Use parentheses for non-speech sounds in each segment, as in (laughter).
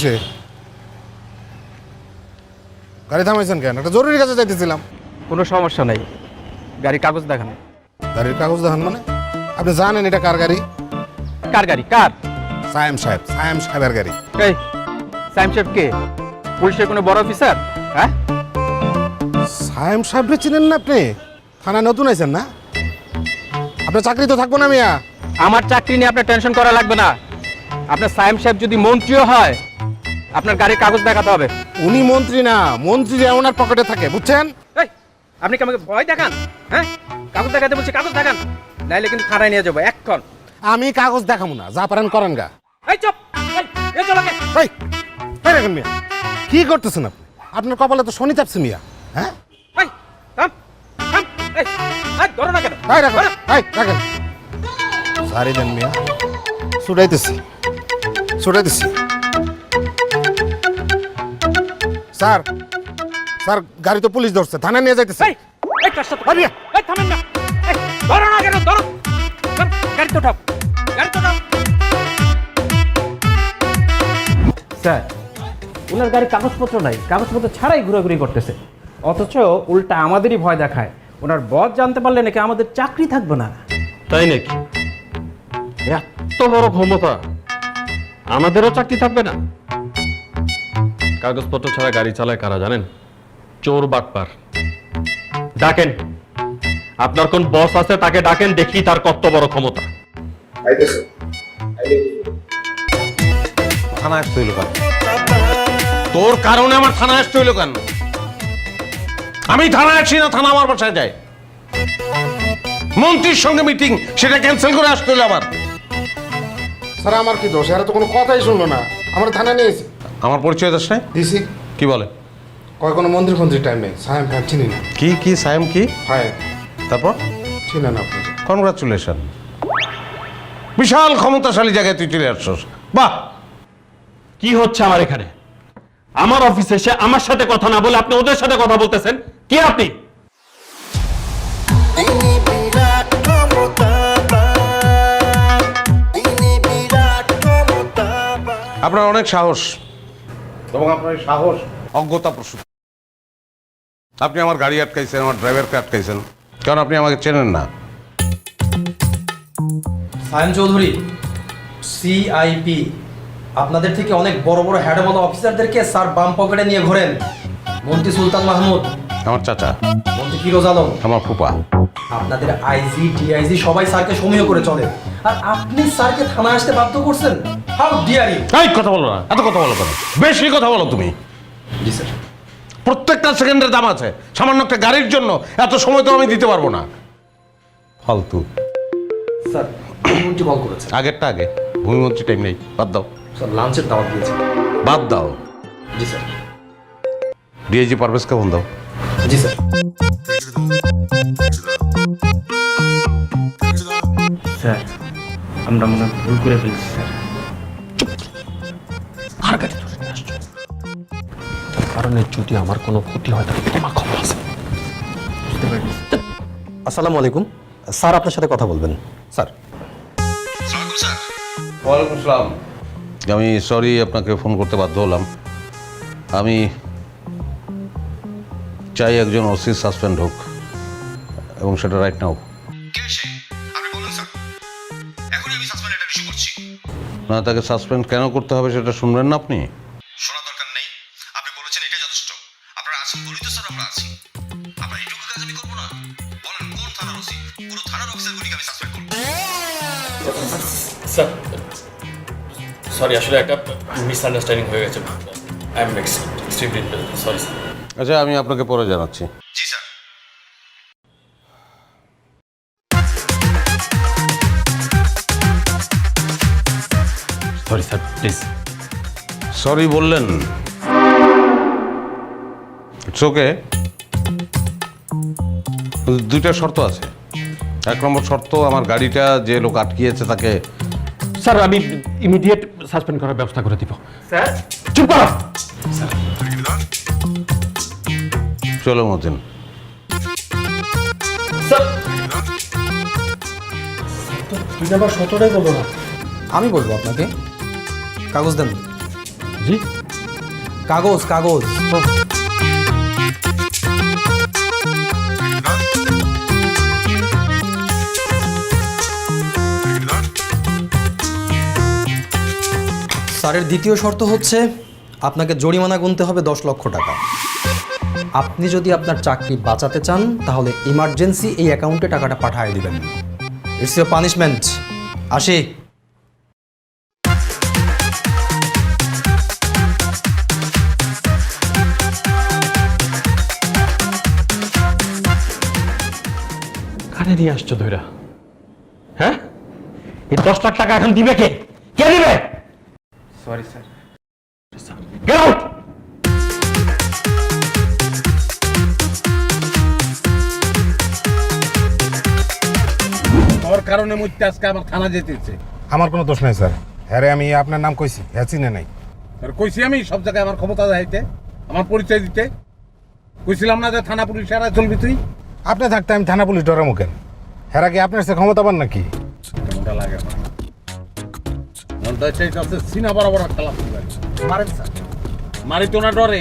কিসে গাড়ি থামাইছেন কেন? একটা জরুরি কাজে যাইতেছিলাম। কোনো সমস্যা নাই। গাড়ির কাগজ দেখান। গাড়ির কাগজ দেখান মানে? আপনি জানেন এটা কার গাড়ি? কার গাড়ি? কার? সায়েম সাহেব সায়েম সাহেবের গাড়ি। এই সাইম সাহেব কে? পুলিশের কোনো বড় অফিসার? হ্যাঁ? সায়েম সাহেবকে চিনেন না আপনি? থানায় নতুন আছেন না? আপনার চাকরি তো থাকব না মিয়া। আমার চাকরি নিয়ে আপনার টেনশন করা লাগবে না। আপনার সাইম সাহেব যদি মন্ত্রীও হয় আপনার গাড়ির কাগজ দেখাতে হবে। উনি মন্ত্রী না মন্ত্রী ওনার পকেটে থাকে বুঝছেন? এই আপনি কি আমাকে ভয় দেখান? হ্যাঁ? কাগজ দেখাতে বলছি কাগজ দেখান। নাইলে কিন্তু থানায় নিয়ে যাব এক্ষণ আমি কাগজ দেখাবো না যা পারেন করেন গা। এই চুপ! এই, এই চল আগে। এই এই রাখেন মিয়া কি করতেছেন আপনি? আপনার কপালে তো শনি চাপছে মিয়া হ্যাঁ? এই, থাম, থাম, এই, এই, ধরো না কেন? এই রাখেন ধরো। এই রাখেন সারি দেন মিয়া ছুটাইতেছি ছুটাইতেছি। স্যার স্যার গাড়ি তো পুলিশ ধরছে থানায় নিয়ে যাইতেছে এই, এই, কাজটা তো- আরে! এই, থামেন না। এই, ধরো না কেন, ধরো। ধর, গাড়ি তো উঠাও, গাড়ি তো উঠাও। স্যার ওনার গাড়ির কাগজপত্র নাই কাগজপত্র ছাড়াই ঘোরাঘুরি করতেছে অথচ উল্টা আমাদেরই ভয় দেখায় ওনার বস জানতে পারলে নাকি আমাদের চাকরি থাকবে না তাই নাকি এত বড় ক্ষমতা আমাদেরও চাকরি থাকবে না কাগজপত্র ছাড়া গাড়ি চালায় কারা জানেন? চোর বাটপার। ডাকেন। আপনার কোন বস আছে তাকে ডাকেন, দেখি তার কত বড় ক্ষমতা। থানা আসতে কেন? তোর কারণে আমার থানা আসতে হইল কেন? আমি থানায় আসি না, থানা আমার বাসায় যায়। মন্ত্রীর সঙ্গে মিটিং সেটা ক্যান্সেল করে আসতে হইল আমার। স্যার, আমার কি দোষ? এরা তো কোনো কথাই শুনলো না। আমার থানায় নিয়েছে আমার পরিচয় দাস নাই দিছি। কি বলে? কয় কোনো মন্দির ফন্দির টাইম নেই সাহেব হ্যাঁ চিনি না। কি কি সায়েম কি? হয় তারপর? চিনেন আপনি কনগ্রাচুলেশন বিশাল ক্ষমতাশালী জায়গায় তুই চলে আসছস। বাহ! কি হচ্ছে আমার এখানে? আমার অফিসে এসে আমার সাথে কথা না বলে আপনি ওদের সাথে কথা বলতেছেন? কি আপনি? আপনার অনেক সাহস। এবং আপনার সাহস, অজ্ঞতা প্রসূত। আপনি আমার গাড়ি আটকাইছেন, আমার ড্রাইভারকে আটকাইছেন, কারণ আপনি আমাকে চেনেন না। সায়ন চৌধুরী সিআইপি আপনাদের থেকে অনেক বড় বড় হ্যাডওয়ালা অফিসারদেরকে স্যার বাম পকেটে নিয়ে ঘোরেন। মন্ত্রী সুলতান মাহমুদ। আমার চাচা। মন্ত্রী ফিরোজ আলম। আমার ফুপা। আপনাদের আইজি ডিআইজি সবাই স্যারকে সমীহ করে চলে। আর আপনি স্যারকে থানায় আসতে বাধ্য করছেন? হাউ ডিয়ার ইউ এই কথা বলো না। এত কথা বলো কেন? বেশি কথা বলো তুমি। জি স্যার। প্রত্যেকটা সেকেন্ডের দাম আছে। সামান্য একটা গাড়ির জন্য এত সময় তো আমি দিতে পারব না। ফালতু। স্যার মন্ত্রী কল করেছে আগেরটা আগে। ভূমিমন্ত্রী টাইম নেই। বাদ দাও। স্যার লাঞ্চের দাওয়াত দিয়েছে। বাদ দাও। জি স্যার। ডিআইজি পারভেজকে ফোন দাও। জি স্যার। স্যার আমরা মনে ভুল করে ফেলছি স্যার। আর গাড়ি ধরে নিয়ে আসছো। তার কারণে যদি আমার কোনো ক্ষতি হয় তাহলে তোমার খবর আছে। বুঝতে আসসালামু আলাইকুম। স্যার আপনার সাথে কথা বলবেন। স্যার। ওয়ালাইকুম আসসালাম আমি সরি আপনাকে ফোন করতে বাধ্য হলাম। আমি চাই একজন ওসি সাসপেন্ড হোক এবং সেটা রাইট নাও না তাকে সাসপেন্ড কেন করতে হবে সেটা শুনবেন না আপনি? শোনা দরকার নেই। আপনি বলেছেন এটা যথেষ্ট। আপনারা আছেন বলেই তো স্যার আমরা আছি। আমরা এইটুকু কাজ আমি করব না। বলেন কোন থানার ওসি? পুরো থানার অফিসারগুলিকে আমি সাসপেন্ড করব। স্যার সরি আসলে একটা মিসআন্ডারস্ট্যান্ডিং হয়ে গেছে। আই এম সরি আচ্ছা আমি আপনাকে পরে জানাচ্ছি। জি sir. Sorry sir please sorry বললেন। ইটস ওকে দুইটা শর্ত আছে। এক নম্বর শর্ত আমার গাড়িটা যে লোক আটকিয়েছে তাকে স্যার আমি ইমিডিয়েট সাসপেন্ড করার ব্যবস্থা করে দিব। স্যার? চুপ করো। চলো মতিন। স্যার। তুই আবার সতটাই বলব না। আমি বলব আপনাকে। কাগজ দেন। জি। কাগজ কাগজ। স্যারের দ্বিতীয় শর্ত হচ্ছে আপনাকে জরিমানা গুনতে হবে দশ লক্ষ টাকা। আপনি যদি আপনার চাকরি বাঁচাতে চান তাহলে ইমার্জেন্সি এই অ্যাকাউন্টে টাকাটা পাঠিয়ে দিবেন। ইটস ইউর পানিশমেন্ট আসি। কানে নিয়ে আসছো ধৈরা হ্যাঁ? এই দশ লাখ টাকা এখন দিবে কে? কে দিবে? সরি স্যার গেট আউট কারণে মুইতে আজকে আমার থানা যেতেছে। আমার কোনো দোষ নাই স্যার। হ্যাঁ রে, আমি আপনার নাম কইছি হ্যাঁ চিনে নাই। আর কইছি আমি সব জায়গায় আমার ক্ষমতা দেখাইতে আমার পরিচয় দিতে। কইছিলাম না যে থানা পুলিশ এরা চলবি তুই? আপনি থাকতে আমি থানা পুলিশ ডরামো কেন? হেরা কি আপনার সে ক্ষমতা পান নাকি? মনটা লাগে আমার। মনটা চাইতে সিনা বরাবর খেলা মারেন স্যার। মারি তো না ডরে।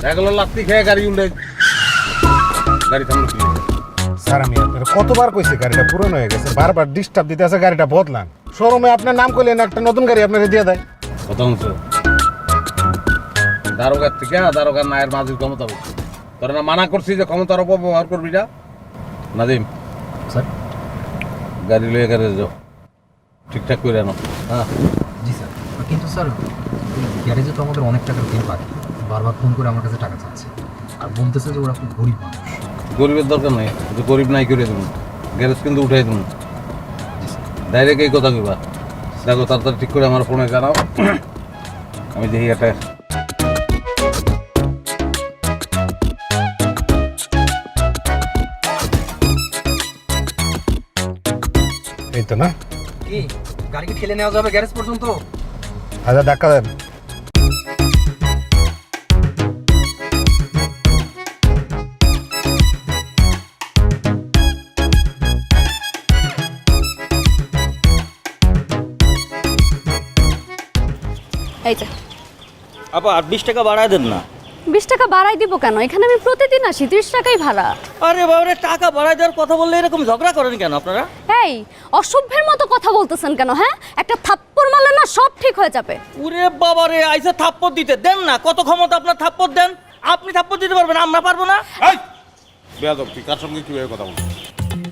দেখা গেলো খেয়ে গাড়ি উল্টে গাড়ি থামলো। আপনার কতবার কইছি গাড়িটা পুরনো হয়ে গেছে বারবার ডিস্টার্ব দিতে আছে গাড়িটা বদলান। শোরুমে আপনার নাম করলেন একটা নতুন গাড়ি আপনাকে দিয়ে দেয়। হচ্ছে দারোগার থেকে দারোগার নায়ের মাঝির ক্ষমতা বেশি তোরা না মানা করছি যে ক্ষমতার অপব্যবহার করবি না? নাদিম স্যার। গাড়ি লয়ে গাড়ি যাও। ঠিকঠাক করে আনো। হ্যাঁ জি স্যার। কিন্তু স্যার গ্যারেজে তো আমাদের অনেক টাকার বিল বাকি। বারবার ফোন করে আমার কাছে টাকা চাচ্ছে। আর বলতেছে যে ওরা খুব গরিব মানুষ। গরিবের দরকার নাই যে গরিব নাই করে দেবো গ্যারেজ কিন্তু উঠাই দেবো ডাইরেক্ট এই কথা কইবা। দেখো তাড়াতাড়ি ঠিক করে আমার ফোনে জানাও। (coughs) আমি দেখি একটা এই তো না। কি? গাড়ি কি ঠেলে নেওয়া যাবে গ্যারেজ পর্যন্ত? আচ্ছা ধাক্কা দেন। এই যে। আপা আর বিশ টাকা বাড়ায় দেন না। বিশ টাকা বাড়াই দিব কেন? এখানে আমি প্রতিদিন আসি ত্রিশ টাকাই ভাড়া। আরে বাবারে টাকা বাড়ায় দেওয়ার কথা বললে এরকম ঝগড়া করেন কেন আপনারা? এই অসভ্যের মতো কথা বলতেছেন কেন হ্যাঁ? একটা থাপ্পড় মারলে না সব ঠিক হয়ে যাবে। উরে বাবারে আইসে থাপ্পড় দিতে দেন না। কত ক্ষমতা আপনার থাপ্পড় দেন? আপনি থাপ্পড় দিতে পারবেন আমরা পারব না? এই! বেয়াদব তুই কার সঙ্গে কীভাবে কথা বল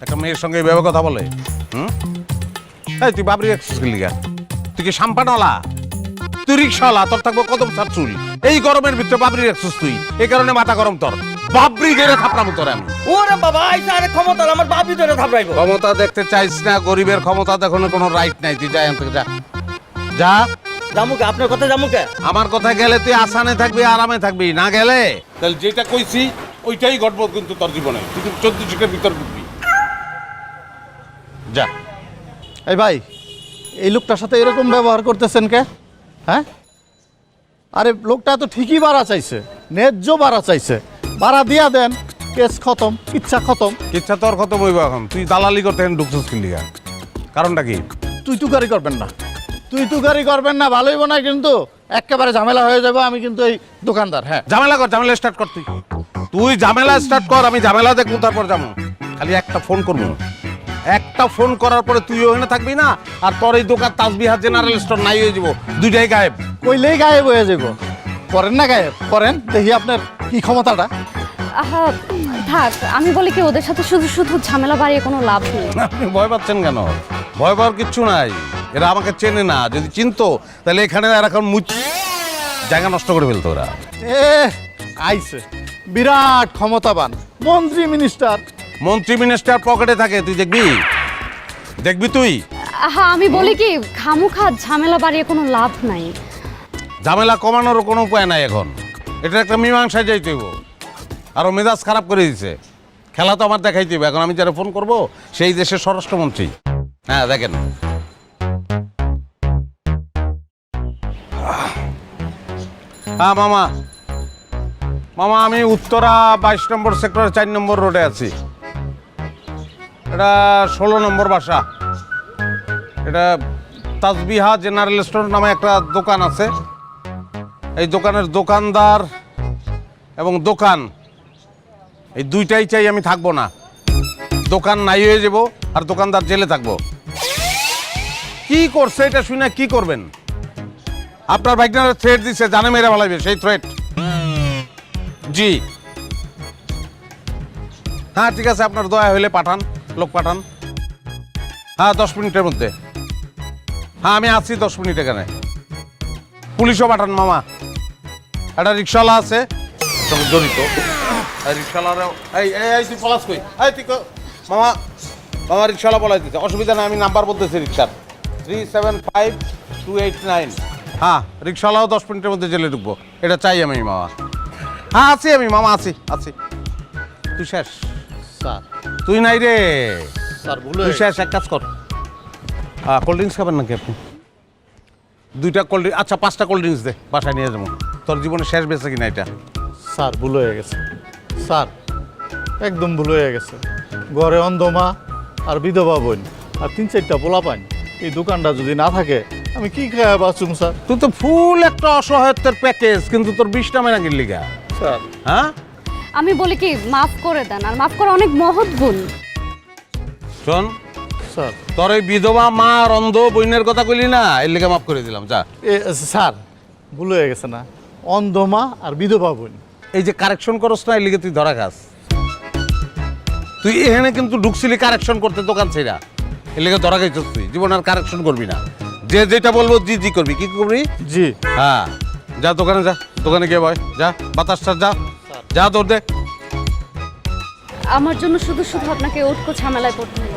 একটা মেয়ের সঙ্গে এভাবে কথা বলে হুম? এই তুই বাবরি কি লিগা তুই কি সাম্পানওয়ালা? তুই রিক্সাওয়ালা তোর থাকব কদম সার চুল। এই গরমের ভিতরে বাবরি রাখছিস তুই। এই কারণে মাথা গরম তোর। বাবরি গেড়ে থাপড়ামু তোর আমি। ওরে বাবা আইসে আরে ক্ষমতা আমার বাপি ধরে থাপড়াইবো। ক্ষমতা দেখতে চাইছ না গরিবের ক্ষমতা দেখানোর কোনো রাইট নাই। তুই যা এখান থেকে যা। যা। জামুকে আপনার কথা জামুকে। আমার কথা গেলে তুই আসানে থাকবি আরামে থাকবি না গেলে? তাহলে যেটা কইছি ওইটাই ঘটবো কিন্তু তোর জীবনে। তুই চোদ্দ শিখের ভিতর ঢুকবি। যা। এই ভাই এই লোকটার সাথে এরকম ব্যবহার করতেছেন কে? হ্যাঁ? আরে লোকটা তো ঠিকই বাড়া চাইছে। ন্যায্য বাড়া চাইছে। ভাড়া দিয়া দেন কেস খতম ইচ্ছা খতম। ইচ্ছা তোর খতম বইব এখন। তুই দালালি করতে ঢুকছিস কি লিগা কারণটা কি? তুই তুকারি করবেন না। তুই তুকারি করবেন না ভালোই না কিন্তু একেবারে ঝামেলা হয়ে যাবে আমি কিন্তু এই দোকানদার হ্যাঁ। ঝামেলা কর ঝামেলা স্টার্ট কর তুই। তুই ঝামেলা স্টার্ট কর আমি ঝামেলা দেখব তারপর যাব। খালি একটা ফোন করব। একটা ফোন করার পরে তুই ওখানে থাকবি না আর তোর এই দোকান তাজবিহার জেনারেল স্টোর নাই হয়ে যাব। দুইটাই গায়েব। কইলেই গায়েব হয়ে যাব। করেন না গায়েব? করেন দেখি আপনার কি ক্ষমতাটা। আহা থাক আমি বলি কি ওদের সাথে শুধু শুধু ঝামেলা বাড়িয়ে কোনো লাভ নেই। (laughs) আপনি ভয় পাচ্ছেন কেন? ভয় পাওয়ার কিচ্ছু নাই। এরা আমাকে চেনে না। যদি চিনতো তাহলে এখানে আর এখন মুচ জায়গা নষ্ট করে ফেলতো ওরা। এ আইছে। বিরাট ক্ষমতাবান। মন্ত্রী মিনিস্টার মন্ত্রী মিনিস্টার পকেটে থাকে তুই দেখবি? দেখবি তুই? আহা আমি বলি কি খামুখা ঝামেলা বাড়িয়ে কোনো লাভ নাই। ঝামেলা কমানোর কোনো উপায় নাই এখন। এটা একটা মীমাংসায় যাইতে হইব। আরও মেজাজ খারাপ করে দিছে। খেলা তো আমার দেখাইতে হবে এখন আমি যারা ফোন করব সেই দেশের স্বরাষ্ট্রমন্ত্রী। হ্যাঁ দেখেন। হ্যাঁ মামা। মামা আমি উত্তরা বাইশ নম্বর সেক্টরের চার নম্বর রোডে আছি। এটা ষোলো নম্বর বাসা। এটা তাজবিহা জেনারেল স্টোর নামে একটা দোকান আছে। এই দোকানের দোকানদার এবং দোকান, এই দুইটাই চাই আমি থাকব না। দোকান নাই হয়ে যাব আর দোকানদার জেলে থাকব। কি করছে এটা শুনে কি করবেন? আপনার বাইকনার থ্রেট দিছে, জানে মেরে ভালাইবে সেই থ্রেট জি। হ্যাঁ ঠিক আছে, আপনার দয়া হইলে পাঠান। লোক পাঠান। হ্যাঁ দশ মিনিটের মধ্যে। হ্যাঁ আমি আছি দশ মিনিট এখানে। পুলিশও পাঠান, মামা। একটা রিক্সাওয়ালা আছে, সঙ্গে জড়িত। রিক্সাওয়ালারাও এই এই তুই পলাশ কই? মামা মামা রিক্সাওয়ালা বলাই দিতে অসুবিধা নেই, আমি নাম্বার বলতেছি রিক্সার। Three seven five two eight nine হ্যাঁ রিক্সাওয়ালাও দশ মিনিটের মধ্যে জেলে ঢুকবো। এটা চাই আমি, মামা। হ্যাঁ আছি আমি, মামা, আছি আছি। তুই শেষ, স্যার। তুই নাই রে। স্যার ভুল তুই শেষ এক কাজ কর। কোল্ড ড্রিঙ্কস খাবেন নাকি আপনি? দুইটা কোল্ড ড্রিঙ্ক আচ্ছা পাঁচটা কোল্ড ড্রিঙ্কস দে বাসায় নিয়ে যাব। তোর জীবনে শেষ বেঁচে কিনা এটা? স্যার ভুল হয়ে গেছে। স্যার একদম ভুল হয়ে গেছে। ঘরে অন্ধমা আর বিধবা বোন আর তিন চারটা পোলা পাইন এই দোকানটা যদি না থাকে আমি কি খায় বাঁচুম স্যার? তুই তো ফুল একটা অসহায়ত্বের প্যাকেজ কিন্তু তোর বিষ নামে নাকি লিগা স্যার। হ্যাঁ? আমি বলি কি মাফ করে দেন আর মাফ করা অনেক মহৎ গুণ। শোন স্যার। তোর এই বিধবা মা আর অন্ধ বইনের কথা কইলি না এর লিগে মাফ করে দিলাম যা। এ স্যার ভুল হয়ে গেছে না। অন্ধ মা আর বিধবা বোন। এই যে কারেকশন করস না এর লিগে তুই ধরা খাস। তুই এখানে কিন্তু ঢুকছিলি কারেকশন করতে দোকান ছেড়া। এর লিগে ধরা খাইছিস তুই জীবন আর কারেকশন করবি না। যে যেটা বলব জি জি করবি। কি করবি? জি। হ্যাঁ যা দোকানে যা দোকানে গিয়ে বয় যা বাতাসটা যা। যা তোর দে। আমার জন্য শুধু শুধু আপনাকে উটকো ঝামেলায় পড়তে হলো